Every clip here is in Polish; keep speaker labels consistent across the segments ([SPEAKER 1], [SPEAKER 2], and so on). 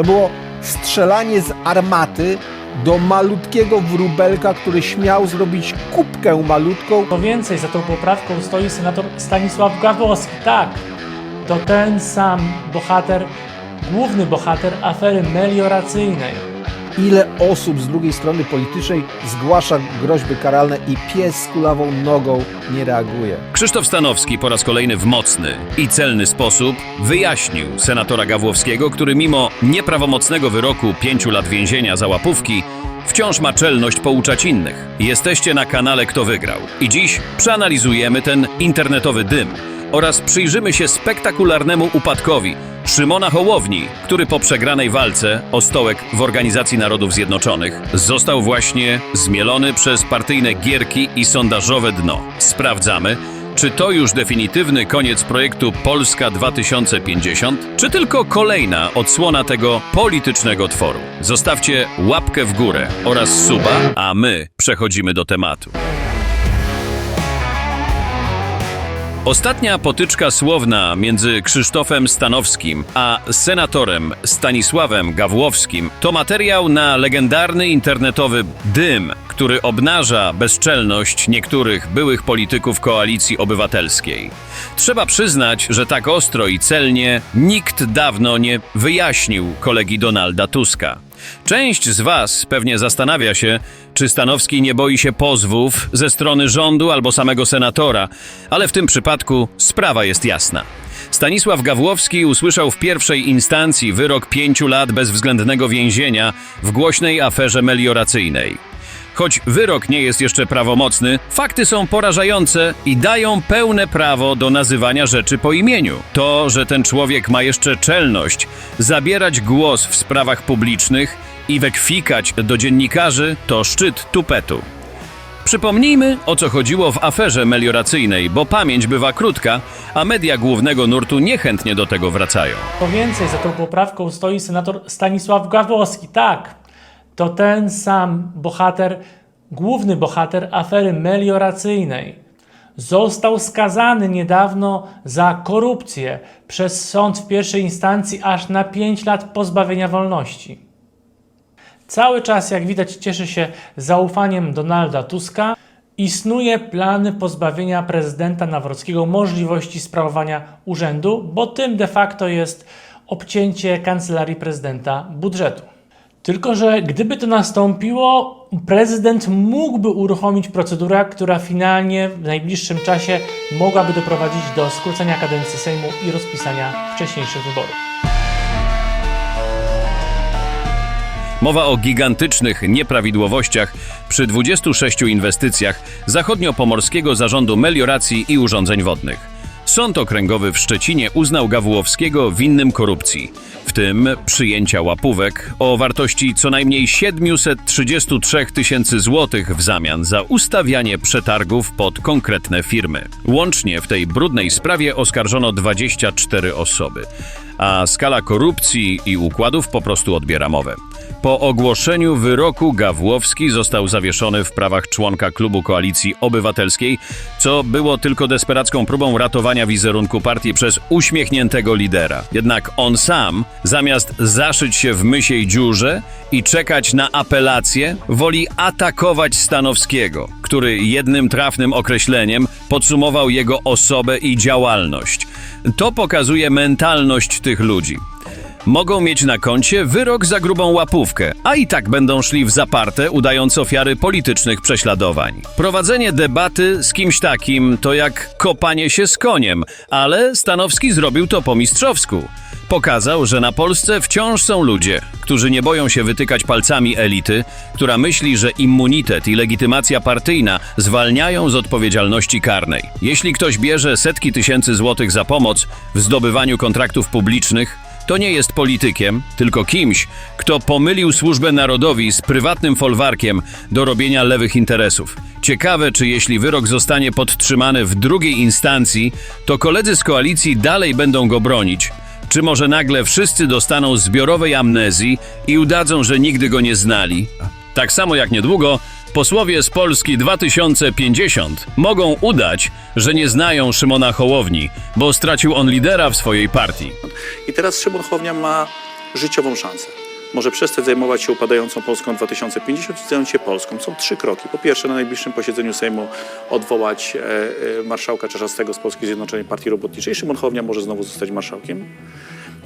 [SPEAKER 1] To było strzelanie z armaty do malutkiego wróbelka, który śmiał zrobić kubkę malutką.
[SPEAKER 2] Co więcej, za tą poprawką stoi senator Stanisław Gawłowski. Tak, to ten sam bohater, główny bohater afery melioracyjnej.
[SPEAKER 1] Ile osób z drugiej strony politycznej zgłasza groźby karalne i pies z kulawą nogą nie reaguje.
[SPEAKER 3] Krzysztof Stanowski po raz kolejny w mocny i celny sposób wyjaśnił senatora Gawłowskiego, który mimo nieprawomocnego wyroku pięciu lat więzienia za łapówki wciąż ma czelność pouczać innych. Jesteście na kanale Kto Wygrał i dziś przeanalizujemy ten internetowy dym oraz przyjrzymy się spektakularnemu upadkowi Szymona Hołowni, który po przegranej walce o stołek w Organizacji Narodów Zjednoczonych został właśnie zmielony przez partyjne gierki i sondażowe dno. Sprawdzamy, czy to już definitywny koniec projektu Polska 2050, czy tylko kolejna odsłona tego politycznego tworu? Zostawcie łapkę w górę oraz suba, a my przechodzimy do tematu. Ostatnia potyczka słowna między Krzysztofem Stanowskim a senatorem Stanisławem Gawłowskim to materiał na legendarny internetowy dym, który obnaża bezczelność niektórych byłych polityków koalicji obywatelskiej. Trzeba przyznać, że tak ostro i celnie nikt dawno nie wyjaśnił kolegi Donalda Tuska. Część z Was pewnie zastanawia się, czy Stanowski nie boi się pozwów ze strony rządu albo samego senatora, ale w tym przypadku sprawa jest jasna. Stanisław Gawłowski usłyszał w pierwszej instancji wyrok pięciu lat bezwzględnego więzienia w głośnej aferze melioracyjnej. Choć wyrok nie jest jeszcze prawomocny, fakty są porażające i dają pełne prawo do nazywania rzeczy po imieniu. To, że ten człowiek ma jeszcze czelność zabierać głos w sprawach publicznych i wekfikać do dziennikarzy, to szczyt tupetu. Przypomnijmy, o co chodziło w aferze melioracyjnej, bo pamięć bywa krótka, a media głównego nurtu niechętnie do tego wracają.
[SPEAKER 2] Co więcej, za tą poprawką stoi senator Stanisław Gawłowski. Tak, to ten sam bohater, główny bohater afery melioracyjnej. Został skazany niedawno za korupcję przez sąd w pierwszej instancji aż na 5 lat pozbawienia wolności. Cały czas, jak widać, cieszy się zaufaniem Donalda Tuska i snuje plany pozbawienia prezydenta Nawrockiego możliwości sprawowania urzędu, bo tym de facto jest obcięcie kancelarii prezydenta budżetu. Tylko, że gdyby to nastąpiło, prezydent mógłby uruchomić procedurę, która finalnie w najbliższym czasie mogłaby doprowadzić do skrócenia kadencji Sejmu i rozpisania wcześniejszych wyborów.
[SPEAKER 3] Mowa o gigantycznych nieprawidłowościach przy 26 inwestycjach Zachodniopomorskiego Zarządu Melioracji i Urządzeń Wodnych. Sąd Okręgowy w Szczecinie uznał Gawłowskiego winnym korupcji, w tym przyjęcia łapówek o wartości co najmniej 733 tysięcy złotych w zamian za ustawianie przetargów pod konkretne firmy. Łącznie w tej brudnej sprawie oskarżono 24 osoby, a skala korupcji i układów po prostu odbiera mowę. Po ogłoszeniu wyroku Gawłowski został zawieszony w prawach członka klubu Koalicji Obywatelskiej, co było tylko desperacką próbą ratowania wizerunku partii przez uśmiechniętego lidera. Jednak on sam, zamiast zaszyć się w mysiej dziurze i czekać na apelację, woli atakować Stanowskiego, który jednym trafnym określeniem podsumował jego osobę i działalność. To pokazuje mentalność tych ludzi. Mogą mieć na koncie wyrok za grubą łapówkę, a i tak będą szli w zaparte, udając ofiary politycznych prześladowań. Prowadzenie debaty z kimś takim to jak kopanie się z koniem, ale Stanowski zrobił to po mistrzowsku. Pokazał, że na Polsce wciąż są ludzie, którzy nie boją się wytykać palcami elity, która myśli, że immunitet i legitymacja partyjna zwalniają z odpowiedzialności karnej. Jeśli ktoś bierze setki tysięcy złotych za pomoc w zdobywaniu kontraktów publicznych, to nie jest politykiem, tylko kimś, kto pomylił służbę narodowi z prywatnym folwarkiem do robienia lewych interesów. Ciekawe, czy jeśli wyrok zostanie podtrzymany w drugiej instancji, to koledzy z koalicji dalej będą go bronić. Czy może nagle wszyscy dostaną zbiorowej amnezji i udadzą, że nigdy go nie znali? Tak samo jak niedługo posłowie z Polski 2050 mogą udać, że nie znają Szymona Hołowni, bo stracił on lidera w swojej partii.
[SPEAKER 4] I teraz Szymon Hołownia ma życiową szansę. Może przestać zajmować się upadającą Polską 2050 i zająć się Polską. Są trzy kroki. Po pierwsze, na najbliższym posiedzeniu Sejmu odwołać e, e, marszałka Czarzastego z Polskiej Zjednoczonej Partii Robotniczej. Szymon Hołownia może znowu zostać marszałkiem.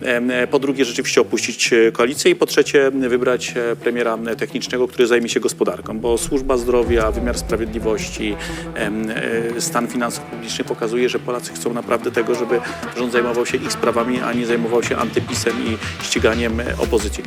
[SPEAKER 4] E, Po drugie, rzeczywiście opuścić e, koalicję i po trzecie, wybrać e, premiera technicznego, który zajmie się gospodarką, bo służba zdrowia, wymiar sprawiedliwości, stan finansów publicznych pokazuje, że Polacy chcą naprawdę tego, żeby rząd zajmował się ich sprawami, a nie zajmował się antypisem i ściganiem opozycji.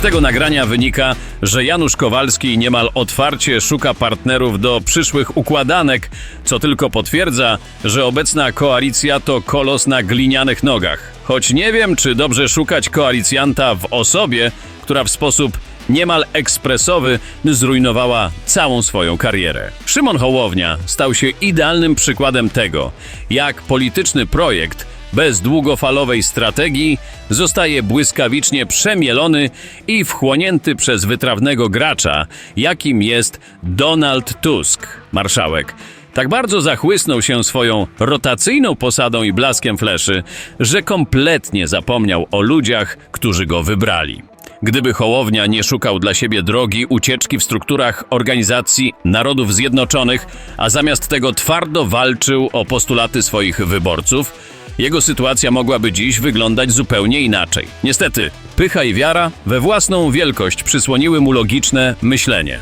[SPEAKER 3] Z tego nagrania wynika, że Janusz Kowalski niemal otwarcie szuka partnerów do przyszłych układanek, co tylko potwierdza, że obecna koalicja to kolos na glinianych nogach. Choć nie wiem, czy dobrze szukać koalicjanta w osobie, która w sposób niemal ekspresowy zrujnowała całą swoją karierę. Szymon Hołownia stał się idealnym przykładem tego, jak polityczny projekt bez długofalowej strategii zostaje błyskawicznie przemielony i wchłonięty przez wytrawnego gracza, jakim jest Donald Tusk, marszałek. Tak bardzo zachłysnął się swoją rotacyjną posadą i blaskiem fleszy, że kompletnie zapomniał o ludziach, którzy go wybrali. Gdyby Hołownia nie szukał dla siebie drogi ucieczki w strukturach Organizacji Narodów Zjednoczonych, a zamiast tego twardo walczył o postulaty swoich wyborców, jego sytuacja mogłaby dziś wyglądać zupełnie inaczej. Niestety, pycha i wiara we własną wielkość przysłoniły mu logiczne myślenie.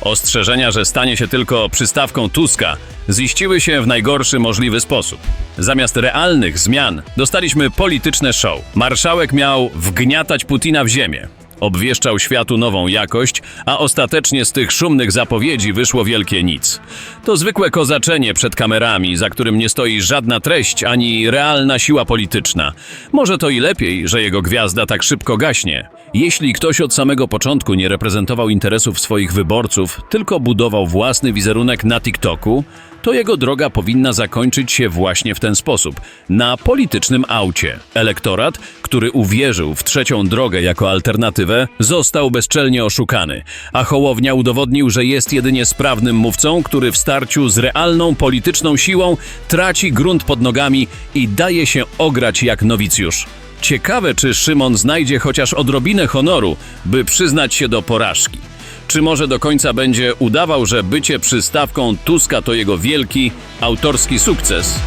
[SPEAKER 3] Ostrzeżenia, że stanie się tylko przystawką Tuska, ziściły się w najgorszy możliwy sposób. Zamiast realnych zmian dostaliśmy polityczne show. Marszałek miał wgniatać Putina w ziemię. Obwieszczał światu nową jakość, a ostatecznie z tych szumnych zapowiedzi wyszło wielkie nic. To zwykłe kozaczenie przed kamerami, za którym nie stoi żadna treść ani realna siła polityczna. Może to i lepiej, że jego gwiazda tak szybko gaśnie. Jeśli ktoś od samego początku nie reprezentował interesów swoich wyborców, tylko budował własny wizerunek na TikToku, to jego droga powinna zakończyć się właśnie w ten sposób na politycznym aucie. Elektorat, który uwierzył w trzecią drogę jako alternatywę, został bezczelnie oszukany, a Hołownia udowodnił, że jest jedynie sprawnym mówcą, który w starciu z realną polityczną siłą traci grunt pod nogami i daje się ograć jak nowicjusz. Ciekawe, czy Szymon znajdzie chociaż odrobinę honoru, by przyznać się do porażki. Czy może do końca będzie udawał, że bycie przystawką Tuska to jego wielki, autorski sukces?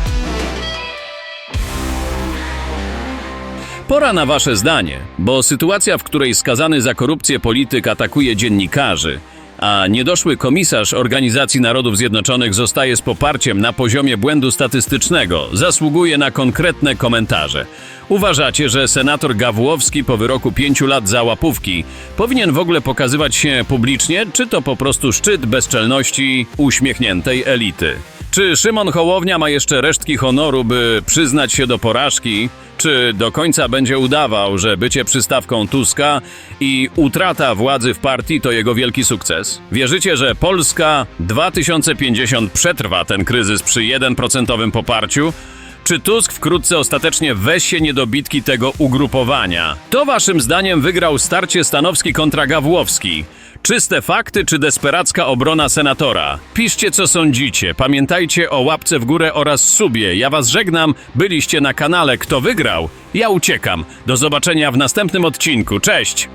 [SPEAKER 3] Pora na wasze zdanie, bo sytuacja, w której skazany za korupcję polityk atakuje dziennikarzy, a niedoszły komisarz Organizacji Narodów Zjednoczonych zostaje z poparciem na poziomie błędu statystycznego, zasługuje na konkretne komentarze. Uważacie, że senator Gawłowski po wyroku pięciu lat za łapówki powinien w ogóle pokazywać się publicznie, czy to po prostu szczyt bezczelności uśmiechniętej elity? Czy Szymon Hołownia ma jeszcze resztki honoru, by przyznać się do porażki? Czy do końca będzie udawał, że bycie przystawką Tuska i utrata władzy w partii to jego wielki sukces? Wierzycie, że Polska 2050 przetrwa ten kryzys przy 1% poparciu? Czy Tusk wkrótce ostatecznie weźmie niedobitki tego ugrupowania? To waszym zdaniem wygrał starcie Stanowski kontra Gawłowski. Czyste fakty czy desperacka obrona senatora? Piszcie co sądzicie. Pamiętajcie o łapce w górę oraz subie. Ja was żegnam. Byliście na kanale Kto wygrał? Ja uciekam. Do zobaczenia w następnym odcinku. Cześć!